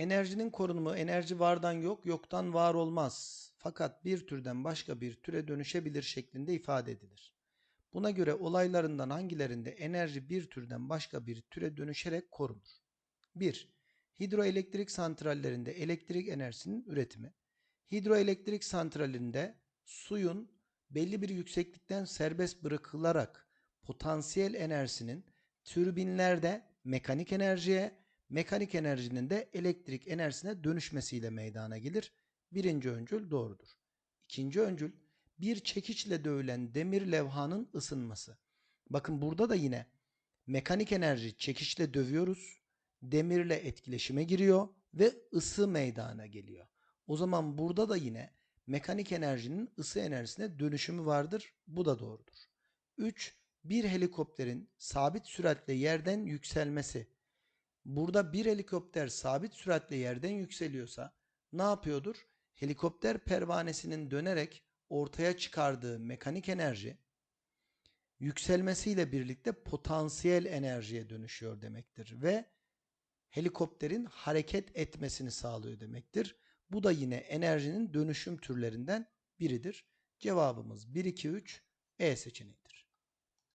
Enerjinin korunumu enerji vardan yok, yoktan var olmaz. Fakat bir türden başka bir türe dönüşebilir şeklinde ifade edilir. Buna göre olaylarından hangilerinde enerji bir türden başka bir türe dönüşerek korunur? 1. Hidroelektrik santrallerinde elektrik enerjisinin üretimi. Hidroelektrik santralinde suyun belli bir yükseklikten serbest bırakılarak potansiyel enerjisinin türbinlerde mekanik enerjiye, mekanik enerjinin de elektrik enerjisine dönüşmesiyle meydana gelir. Birinci öncül doğrudur. İkinci öncül bir çekiçle dövülen demir levhanın ısınması. Bakın burada da yine mekanik enerji çekiçle dövüyoruz. Demirle etkileşime giriyor ve ısı meydana geliyor. O zaman burada da yine mekanik enerjinin ısı enerjisine dönüşümü vardır. Bu da doğrudur. 3. Bir helikopterin sabit süratle yerden yükselmesi. Burada bir helikopter sabit süratle yerden yükseliyorsa ne yapıyordur? Helikopter pervanesinin dönerek ortaya çıkardığı mekanik enerji yükselmesiyle birlikte potansiyel enerjiye dönüşüyor demektir ve helikopterin hareket etmesini sağlıyor demektir. Bu da yine enerjinin dönüşüm türlerinden biridir. Cevabımız 1 2 3 E seçeneği.